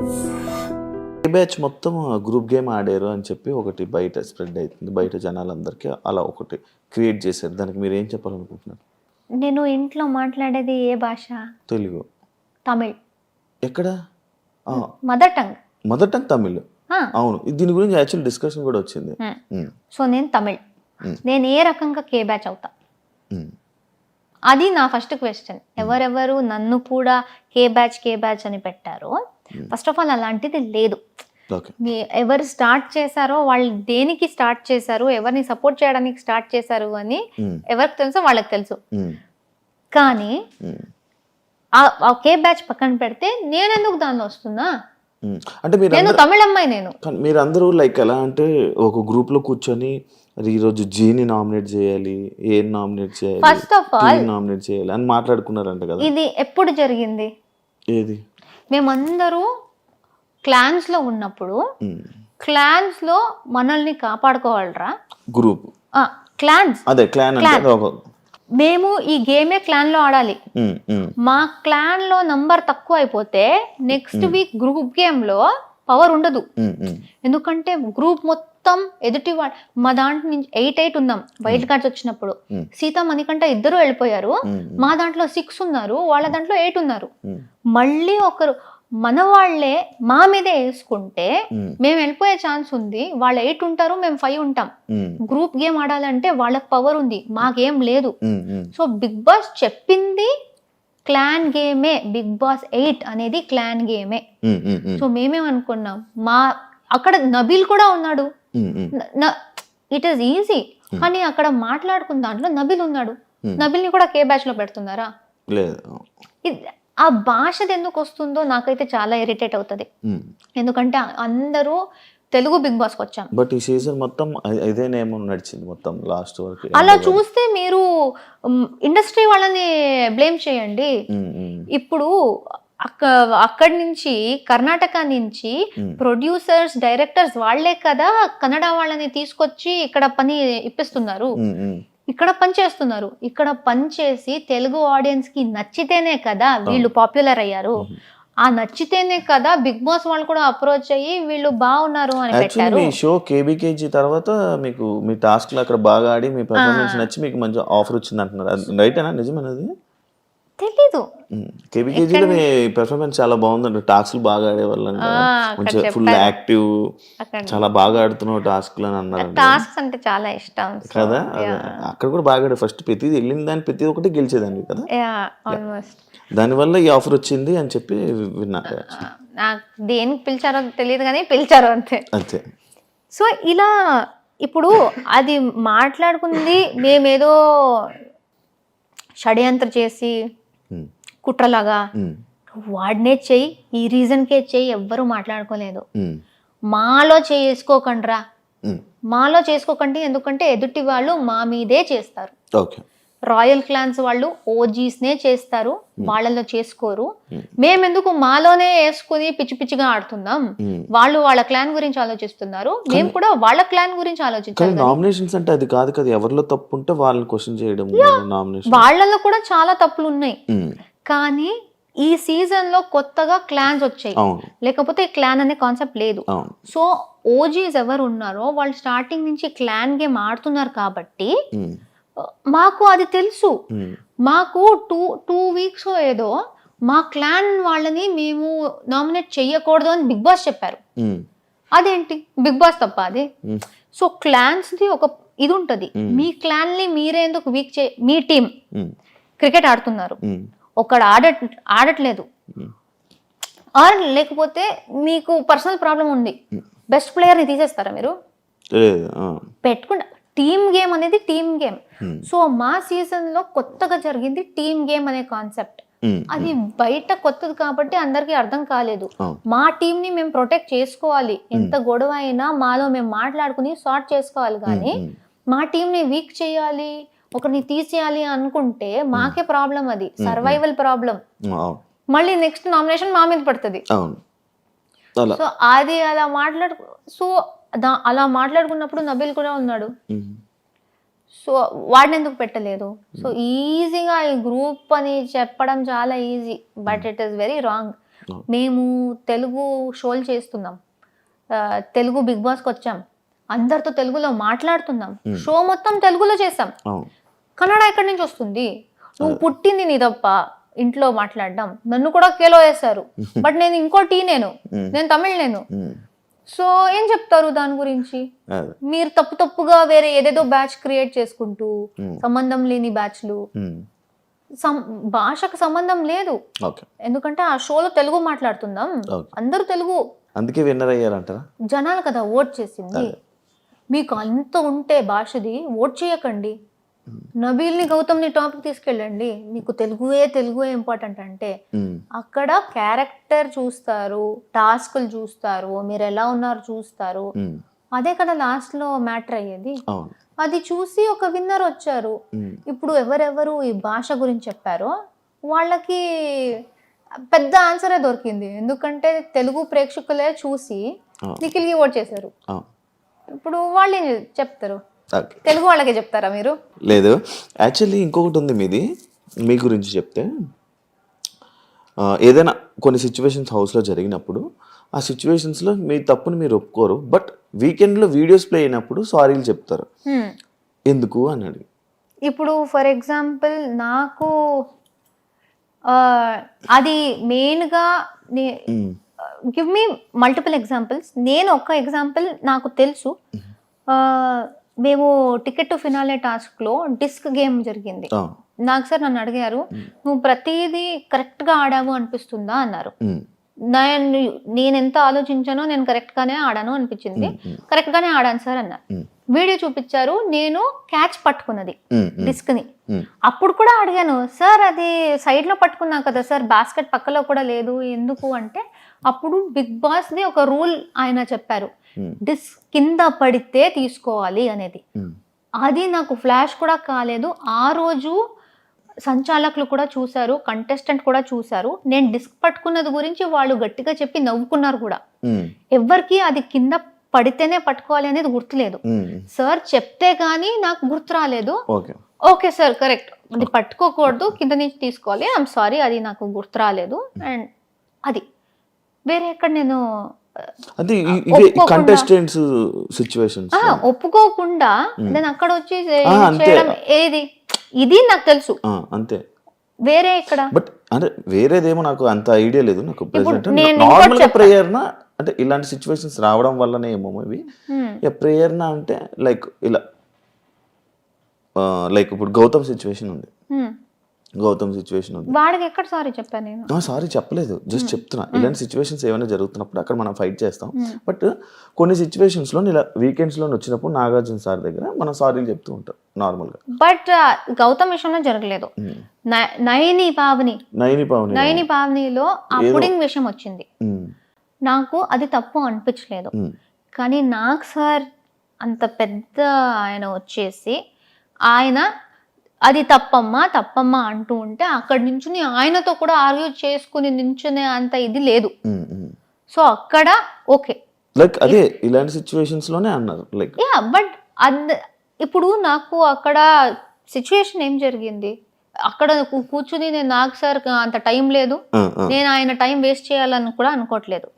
Batch మొత్తం group game ఆడారు అని చెప్పి ఒకటి బయట స్ప్రెడ్ అవుతుంది బయట జనాలందరికీ అలా ఒకటి క్రియేట్ చేశారు. దానికి మీరు ఏం చెప్పాలనుకుంటున్నారు? నేను ఇంట్లో మాట్లాడేది ఏ భాష? తెలుగు. తమిళ్. ఎక్కడ? Mother tongue. Mother tongue Tamil. అవును. దీని గురించి యాక్చువల్ డిస్కషన్ కూడా వచ్చింది. సో నేను తమిళ్. నేను ఏ రకంగా కే బ్యాచ్ అవుతా? అది నా ఫస్ట్ క్వశ్చన్ ఎవరెవరు నన్ను కూడా కే బ్యాచ్ కే బ్యాచ్ అని పెట్టారో? ఫస్ట్ ఆఫ్ ఆల్ అలాంటిది లేదు. ఎవరు స్టార్ట్ చేశారో వాళ్ళు దేనికి స్టార్ట్ చేశారు ఎవరిని సపోర్ట్ చేయడానికి స్టార్ట్ చేశారు అని ఉమ్, ఎవరికి తెలుసో వాళ్ళకి తెలుసు. ఉమ్, కానీ ఆ- కే బ్యాచ్ పక్కన పెడితే నేను ఎందుకు దానిలో వస్తున్నా. అంటే మీరు నేను అందరూ తమిళ అమ్మాయి నేను. కానీ మీరు అందరూ లైక్ ఎలా అంటే ఒక గ్రూప్లో కూర్చొని "అరే, ఈరోజు జీని నామినేట్ చేయాలి ఏం నామినేట్ చేయాలి ఫస్ట్ ఆఫ్ ఆల్ నామినేట్ చేయాలి అని మాట్లాడుకున్నారంట కదా. ఇది ఎప్పుడు జరిగింది? ఏది? మేమందరూ క్లాన్స్లో ఉన్నప్పుడు క్లాన్స్లో మనల్ని కాపాడుకోవాలరా? గ్రూప్ క్లాన్స్ అదే క్లాన్ మేము ఈ గేమే క్లాన్లో ఆడాలి. మా క్లాన్లో నంబర్ తక్కువ అయిపోతే నెక్స్ట్ వీక్ గ్రూప్ గేమ్లో పవర్ ఉండదు. ఎందుకంటే గ్రూప్ మొత్తం ఎదుటి వాళ్ళ మా దాంట్లో నుంచి ఎయిట్ ఎయిట్ ఉన్నాం వైల్డ్ కార్డ్స్ వచ్చినప్పుడు. సీత మణికంట ఇద్దరు వెళ్ళిపోయారు. మా దాంట్లో సిక్స్ ఉన్నారు వాళ్ళ దాంట్లో ఎయిట్ ఉన్నారు. మళ్ళీ ఒకరు మన వాళ్ళే మా మీదే వేసుకుంటే మేము. వెళ్ళిపోయే ఛాన్స్ ఉంది వాళ్ళు ఎయిట్ ఉంటారు మేము ఫైవ్ ఉంటాం. గ్రూప్ గేమ్ ఆడాలంటే వాళ్ళకి పవర్ ఉంది మాకేం లేదు. సో బిగ్ బాస్ చెప్పింది క్లాన్ గేమే బిగ్ బాస్ ఎయిట్ అనేది క్లాన్ గేమే. సో మేమేమనుకున్నాం మా అక్కడ నబీల్ కూడా ఉన్నాడు. ఇట్ ఈస్ ఈజీ కానీ అక్కడ మాట్లాడుకున్న దాంట్లో నబీల్ ఉన్నాడు. Hmm. నబీల్ని కూడా కే బ్యాచ్లో పెడుతున్నారా? లేదు. ఆ భాషది ఎందుకు వస్తుందో నాకైతే చాలా ఇరిటేట్ అవుతుంది. ఉమ్. ఎందుకంటే అందరూ తెలుగు బిగ్ బాస్కి వచ్చాం. బట్ ఈ సీజన్ మొత్తం ఇదే నేమ్ నడిచింది మొత్తం లాస్ట్ వరకు. అలా చూస్తే మీరు ఇండస్ట్రీ వాళ్ళని బ్లేమ్ చేయండి. ఉమ్, ఇప్పుడు అక్క అక్కడి నుంచి కర్ణాటక నుంచి. ప్రొడ్యూసర్స్ డైరెక్టర్స్ వాళ్ళే కదా కన్నడ వాళ్ళని తీసుకొచ్చి ఇక్కడ పని ఇప్పిస్తున్నారు. ఇక్కడ పని చేస్తున్నారు. ఇక్కడ పని చేసి తెలుగు ఆడియన్స్కి నచ్చితేనే కదా వీళ్ళు పాపులర్ అయ్యారు. ఆ నచ్చితేనే కదా బిగ్ బాస్ వాళ్ళు కూడా అప్రోచ్ అయ్యి వీళ్ళు బాగున్నారు అని పెట్టారు. మీ షో కేబీకేజీ తర్వాత మీకు మీ టాస్క్ అక్కడ బాగా ఆడి మీ పర్ఫార్మెన్స్ నచ్చి మీకు మంచి ఆఫర్ వచ్చింది అంటున్నారు రైటేనా? నిజమేనది తెలీదు. కేబీకేజీలో మీ పెర్ఫార్మెన్స్ చాలా బాగుందండి టాస్క్లు బాగా ఆడేవాళ్ళంట. ఆ, అక్కడ కొంచెం ఫుల్. యాక్టివ్ చాలా బాగా ఆడుతున్నావు టాస్క్లు అని అన్నారు టాస్క్స్ అంటే చాలా ఇష్టం. కదా. అక్కడ కూడా బాగా ఆడే ఫస్ట్ ప్రతిది వెళ్ళిన దాని ప్రతిది ఒకటి గెలిచేదాన్ని కదా? ఆల్మోస్ట్ దానివల్ల ఈ ఆఫర్ వచ్చింది అని చెప్పి విన్నా. నాకు దేనికి పిలిచారో తెలియదు కానీ పిలిచారు అంతే. అంతే. సో ఇలా ఇప్పుడు అది మాట్లాడుకుంది. మేమేదో షడ్యంత్ర చేసి కుట్రలాగా వాడినే చెయ్యి ఈ రీజన్కే చెయ్యి ఎవ్వరూ మాట్లాడుకోలేదు. మాలో చేసుకోకండ్రా. మాలో చేసుకోకండి ఎందుకంటే ఎదుటి వాళ్ళు మా మీదే చేస్తారు. రాయల్ క్లాన్స్ వాళ్ళు ఓజీస్నే చేస్తారు వాళ్ళలో చేసుకోరు. మేమెందుకు మాలోనే వేసుకుని పిచ్చి పిచ్చిగా ఆడుతున్నాం. వాళ్ళు వాళ్ళ క్లాన్ గురించి ఆలోచిస్తున్నారు. మేము కూడా వాళ్ళ క్లాన్ గురించి ఆలోచించాలి నామినేషన్స్ అంటే అది కాదు కదా ఎవరిలో తప్పు ఉంటే వాళ్ళని క్వశ్చన్ చేయడం నామినేషన్. వాళ్ళలో కూడా చాలా తప్పులు ఉన్నాయి కానీ ఈ సీజన్లో కొత్తగా క్లాన్స్ వచ్చాయి. లేకపోతే క్లాన్ అనే కాన్సెప్ట్ లేదు. సో ఓజీస్ ఎవరు ఉన్నారో వాళ్ళు స్టార్టింగ్ నుంచి క్లాన్ గేమ్ ఆడుతున్నారు కాబట్టి మాకు అది తెలుసు. మాకు టూ టూ వీక్స్ ఏదో మా క్లాన్ వాళ్ళని మేము నామినేట్ చెయ్యకూడదు అని బిగ్ బాస్ చెప్పారు. అదేంటి? బిగ్ బాస్ తప్ప అది. సో క్లాన్స్ ది ఒక ఇది ఉంటది. మీ క్లాన్ని మీరే ఎందుకు వీక్ చే మీ టీం క్రికెట్ ఆడుతున్నారు? ఒకడు ఆడ ఆడట్లేదు. ఆర్ లేకపోతే మీకు పర్సనల్ ప్రాబ్లం ఉంది. బెస్ట్ ప్లేయర్ని తీసేస్తారా మీరు? పెట్టుకుంటా టీమ్ గేమ్ అనేది టీమ్ గేమ్. సో మా సీజన్లో కొత్తగా జరిగింది టీమ్ గేమ్ అనే కాన్సెప్ట్. అది బయట కొత్తది కాబట్టి అందరికీ అర్థం కాలేదు. మా టీం ని మేము ప్రొటెక్ట్ చేసుకోవాలి. ఎంత గొడవ అయినా మాలో మేము మాట్లాడుకుని సార్ట్ చేసుకోవాలి కానీ మా టీం ని వీక్ చేయాలి. ఒకరిని తీసేయాలి అనుకుంటే మాకే ప్రాబ్లం అది. సర్వైవల్ ప్రాబ్లం మళ్ళీ నెక్స్ట్ నామినేషన్ మా మీద పడుతుంది. సో అది అలా మాట్లాడు సో అలా మాట్లాడుకున్నప్పుడు నబీల్ కూడా ఉన్నాడు. సో వాడిని ఎందుకు పెట్టలేదు? సో ఈజీగా ఈ గ్రూప్ అని చెప్పడం చాలా easy but it is very wrong. మేము తెలుగు షోలు చేస్తున్నాం. తెలుగు బిగ్ బాస్కి వచ్చాం. అందరితో తెలుగులో మాట్లాడుతున్నాం. షో మొత్తం తెలుగులో చేసాం కన్నడ ఎక్కడి నుంచి వస్తుంది? నువ్వు పుట్టింది నీ తప్ప. ఇంట్లో మాట్లాడడం. నన్ను కూడా కేలో వేశారు. బట్ నేను ఇంకో టీ నేను. నేను తమిళ్ నేను. సో ఏం చెప్తారు దాని గురించి? మీరు తప్పు తప్పుగా వేరే ఏదేదో బ్యాచ్ క్రియేట్ చేసుకుంటూ. సంబంధం లేని బ్యాచ్లు. భాషకు సంబంధం లేదు. ఎందుకంటే ఆ షోలో తెలుగు మాట్లాడుతున్నాం ఓకే. అందరూ తెలుగు. అందుకే విన్నర్ అయ్యారంటారా? జనాలు కదా ఓట్ చేసింది. మీకు అంత ఉంటే భాషది ఓట్ చేయకండి. నబీల్ని గౌతమ్ని టాపిక్ తీసుకెళ్ళండి. మీకు తెలుగుయే తెలుగుయే ఇంపార్టెంట్ అంటే. అక్కడ క్యారెక్టర్ చూస్తారు టాస్కులు చూస్తారు మీరు ఎలా ఉన్నారు చూస్తారు. అదే కదా లాస్ట్లో మ్యాటర్ అయ్యేది. అది చూసి ఒక విన్నర్ వచ్చారు. ఇప్పుడు ఎవరెవరు ఈ భాష గురించి చెప్పారో వాళ్ళకి పెద్ద ఆన్సరే దొరికింది. ఎందుకంటే తెలుగు ప్రేక్షకులే చూసి. నిఖిల్కి ఓట్ చేశారు. ఇప్పుడు వాళ్ళు ఏం చెప్తారు? తెలుగు వాళ్ళకే చెప్తారా మీరు? లేదు. యాక్చువల్లీ ఇంకొకటి ఉంది మీది. మీ గురించి చెప్తే ఏదైనా కొన్ని సిచ్యువేషన్స్ హౌస్లో జరిగినప్పుడు ఆ సిచ్యువేషన్స్లో మీ తప్పుని మీరు ఒప్పుకోరు. బట్ వీకెండ్లో వీడియోస్ ప్లే అయినప్పుడు సారీలు చెప్తారు. ఎందుకు అని అడిగి. ఇప్పుడు ఫర్ ఎగ్జాంపుల్ నాకు అది మెయిన్గా గివ్ మీ మల్టిపుల్ ఎగ్జాంపుల్స్ నేను ఒక ఎగ్జాంపుల్ నాకు తెలుసు. మేము టికెట్ టు ఫినాలే టాస్క్లో డిస్క్ గేమ్ జరిగింది. నాకు సార్ నన్ను అడిగారు నువ్వు ప్రతిదీ కరెక్ట్గా ఆడావు అనిపిస్తుందా? అన్నారు. నేను నేను ఎంత ఆలోచించానో నేను కరెక్ట్గానే ఆడాను అనిపించింది. కరెక్ట్గానే ఆడాను సార్ అన్నారు. వీడియో చూపించారు నేను క్యాచ్ పట్టుకున్నది డిస్క్ని. ఉమ్, అప్పుడు కూడా అడిగాను సార్ అది సైడ్లో పట్టుకున్నా కదా సార్ బాస్కెట్ పక్కలో కూడా లేదు ఎందుకు? అంటే అప్పుడు బిగ్ బాస్ది ఒక రూల్ ఆయన చెప్పారు డిస్క్ కింద పడితే తీసుకోవాలి అనేది. అది నాకు ఫ్లాష్ కూడా కాలేదు. ఆ రోజు సంచాలకులు కూడా చూశారు కంటెస్టెంట్ కూడా చూశారు. నేను డిస్క్ పట్టుకున్నది గురించి వాళ్ళు గట్టిగా చెప్పి నవ్వుకున్నారు కూడా. ఎవరికి అది కింద పడితేనే పట్టుకోవాలి అనేది గుర్తులేదు. సార్ చెప్తే కానీ నాకు గుర్తు రాలేదు. ఓకే. Sir correct. అది పట్టుకోకూడదు కింద నుంచి తీసుకోవాలి. ఐఎమ్ సారీ అది నాకు గుర్తు రాలేదు. అండ్ అది. వేరే ఎక్కడ నేను ఇవే ఒప్పుకోకుండా- కంటెస్టెంట్స్ నేను అక్కడ వచ్చి. చేయడం ఏది? ఇది నాకు తెలుసు. అంతే. వేరే ఇక్కడ? బట్ అంటే వేరేదేమో నాకు అంత ఐడియా లేదు. నాకు నార్మల్ ఇంకోటి గా ప్రేయర్నా అంటే ఇలాంటి సిచ్యువేషన్స్ రావడం వల్లనే ఏమో ఇవి హ్మ్. ప్రేయర్నా అంటే లైక్ ఇలా లైక్ ఇప్పుడు గౌతమ్ సిచ్యువేషన్ ఉంది. హ్మ్. గౌతమ్ సిచ్యువేషన్ ఉంది. వాడికి ఎక్కడ సారీ చెప్పాను నేను? సారీ చెప్పలేదు. జస్ట్ చెప్తున్నా. ఇలాంటి సిచ్యువేషన్స్ ఏమైనా జరుగుతున్నప్పుడు అక్కడ మనం ఫైట్ చేస్తాం. బట్ కొన్ని సిచ్యువేషన్స్లో ఇలా వీకెండ్స్లో వచ్చినప్పుడు నాగార్జున సార్ దగ్గర మనం సారీలు చెప్తూ ఉంటాం నార్మల్గా. బట్ గౌతమ్ విషయంలో జరగలేదు. న- నయని పావని. నైని పావని. నయని పావనిలో ఆ పుడింగ్ విషయం వచ్చింది. నాకు అది తప్పు అనిపించలేదు. కానీ నాకు సార్ అంత పెద్ద ఆయన వచ్చేసి ఆయన అది తప్పమ్మా తప్పమ్మా అంటూ ఉంటే అక్కడి నుంచి ఆయనతో కూడా ఆర్గ్యూ చేసుకుని నించునే అంత ఇది లేదు. సో అక్కడ ఓకే. లైక్ అదే ఇలాంటి సిచ్యువేషన్స్లోనే అన్నారు లైక్ యా బట్ ఇప్పుడు నాకు అక్కడ సిచ్యుయేషన్ ఏం జరిగింది? అక్కడ కూర్చుని నేను నాకు సార్ అంత టైం లేదు. నేను ఆయన టైం వేస్ట్ చేయాలని కూడా అనుకోవట్లేదు.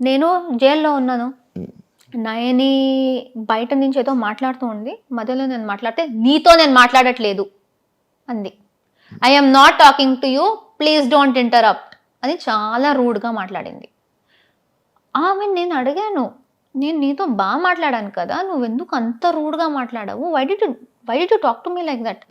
నేను జైల్లో ఉన్నాను. నయని బయట నుంచి ఏదో మాట్లాడుతూ ఉంది. మధ్యలో నేను మాట్లాడితే నీతో నేను మాట్లాడట్లేదు అంది. I'm not talking to you please don't interrupt అని చాలా రూడ్గా మాట్లాడింది. ఆమె నేను అడిగాను నేను నీతో బాగా మాట్లాడాను కదా నువ్వు ఎందుకు అంత రూడ్గా మాట్లాడావు? Why did why did talk to me like that